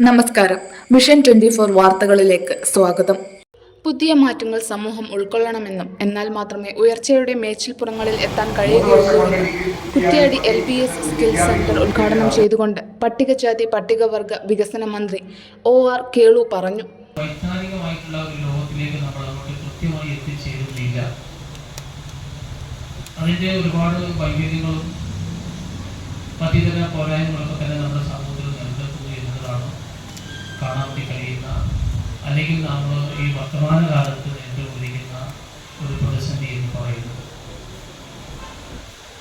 നമസ്കാരം. Mission twenty four വാർത്തകളിലേക്ക് സ്വാഗതം. പുതിയ മാറ്റങ്ങൾ സമൂഹം ഉൾക്കൊള്ളണമെന്നും എന്നാൽ മാത്രമേ ഉയർച്ചയുടെ മേച്ചിൽപ്പുറങ്ങളിൽ എത്താൻ കഴിയുകയുള്ളൂ Kuttiady L B S skill centre ഉദ്ഘാടനം ചെയ്തുകൊണ്ട് പട്ടികജാതി പട്ടികവർഗ വികസന മന്ത്രി ഒ ആർ കേളു പറഞ്ഞു. വൈജ്ഞാനികമായിട്ടുള്ള ഒരു ലോകത്തിലേക്ക് നമ്മൾ അങ്ങോട്ട് കൃത്യമായി എത്തിച്ചേരുന്നില്ല. അതിന്റെ ഒരുപാട് വൈകല്യങ്ങളും മറ്റിതര പോരായ്മകളൊക്കെ തന്നെ നമ്മുടെ സമൂഹത്തിൽ വേണ്ടി കഴിയുന്ന അല്ലെങ്കിൽ നമ്മൾ ഈ വർത്തമാന കാലത്ത് നേരിട്ടുകൊണ്ടിരിക്കുന്ന ഒരു പ്രതിസന്ധി എന്ന് പറയുന്നത്.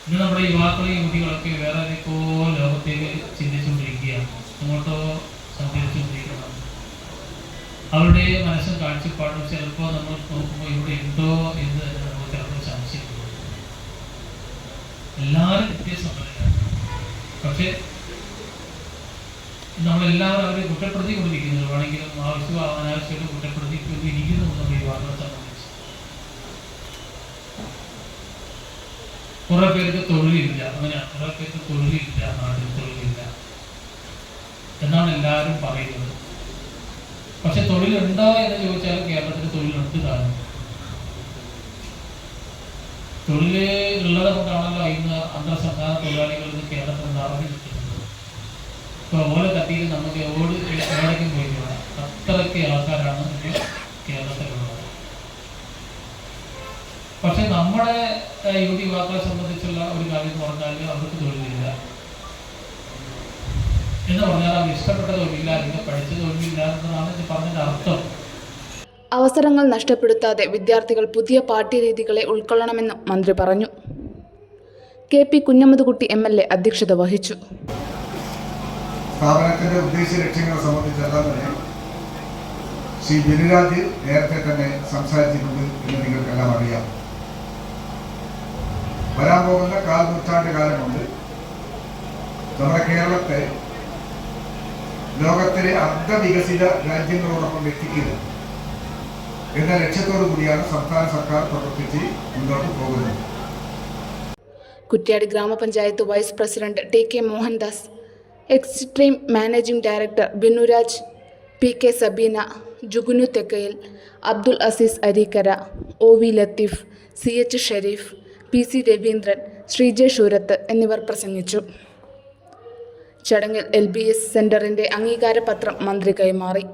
ഇന്ന് നമ്മുടെ യുവാക്കളും യുവതികളൊക്കെ വേറെ ഏതൊക്കെയോ ലോകത്തേക്ക് ചിന്തിച്ചുകൊണ്ടിരിക്കുകയാണ്. അങ്ങോട്ടോ സഞ്ചരിച്ചുകൊണ്ടിരിക്കണം അവരുടെ മനസ്സും കാഴ്ചപ്പാടും ചിലപ്പോൾ നമ്മൾ നോക്കുമ്പോൾ ഇവിടെ ഉണ്ടോ എന്ന് നമുക്ക് ചിലപ്പോൾ സംശയിക്കുന്നു എല്ലാവരും വ്യത്യസ്തമാണ് പക്ഷേ നമ്മളെല്ലാവരും അവരെ കുറ്റപ്പെടുത്തി കൊണ്ടിരിക്കുന്നത് വേണമെങ്കിലും ആവശ്യമോ അനാവശ്യമായിട്ട് കുറ്റപ്പെടുത്തി കൊണ്ടിരിക്കുന്നു നമ്മുടെ വാർത്ത സംബന്ധിച്ച്. കുറെ പേർക്ക് തൊഴിലില്ല. അങ്ങനെ കുറെ പേർക്ക് തൊഴിലില്ല. നാട്ടിൽ തൊഴിലില്ല. എന്നാണ് എല്ലാവരും പറയുന്നത്. പക്ഷെ തൊഴിലുണ്ടോ എന്ന് ചോദിച്ചാൽ കേരളത്തിൽ തൊഴിലുണ്ട് കാരണം തൊഴിൽ ഉള്ളത് കൊണ്ടാണല്ലോ ഇന്ന് അന്തർസംസ്ഥാന തൊഴിലാളികൾ ഇന്ന് ഓല കത്തിയിലും നമുക്ക് ഓട് എവിടേക്കും പോയി അത്രയ്ക്ക് ആൾക്കാരാണ് കേരളത്തിലുള്ളത്. പക്ഷെ നമ്മുടെ യുവതി യുവാക്കളെ സംബന്ധിച്ചുള്ള ഒരു കാര്യം എന്ന് പറഞ്ഞാൽ അവർക്ക് തൊഴിലില്ല. എന്ന് പറഞ്ഞാൽ അവർ ഇഷ്ടപ്പെട്ട തൊഴിലില്ല അല്ലെങ്കിൽ പഠിച്ച തൊഴിലില്ല എന്നതാണ് ഇത് പറഞ്ഞതിന്റെ അർത്ഥം. അവസരങ്ങൾ നഷ്ടപ്പെടുത്താതെ വിദ്യാർത്ഥികൾ പുതിയ പാഠ്യരീതികളെ ഉൾക്കൊള്ളണമെന്നും മന്ത്രി പറഞ്ഞു. K P Kunhammedkutty M L A അധ്യക്ഷത വഹിച്ചു. സ്ഥാപനത്തിന്റെ ഉദ്ദേശ ലക്ഷ്യങ്ങളെ സംബന്ധിച്ചെല്ലാം തന്നെ ശ്രീ ബിനുരാജ് നേരത്തെ തന്നെ സംസാരിച്ചിട്ടുണ്ട് എന്ന് നിങ്ങൾക്കെല്ലാം അറിയാം. വരാൻ പോകുന്ന കാൽ നൂറ്റാണ്ട് കാലം കൊണ്ട് നമ്മുടെ കേരളത്തെ ലോകത്തിലെ അർദ്ധവികസിത രാജ്യങ്ങളോടൊപ്പം എത്തിക്കുക എന്ന ലക്ഷ്യത്തോടു കൂടിയാണ് സംസ്ഥാന സർക്കാർ പ്രവർത്തിച്ച് മുന്നോട്ട് പോകുന്നത്. Kuttiady grama panchayat vice president T K Mohandas extreme managing director Binuraj P K Sabeena Jugunu Thekkayil Abdul Azeez Areekkara O V Latheef C H Sherif P C Raveendran Sreejay Shoorath എന്നിവർ പ്രസംഗിച്ചു. ചടങ്ങിൽ L B S സെന്ററിന്റെ അംഗീകാരപത്രം മന്ത്രി കൈമാറി.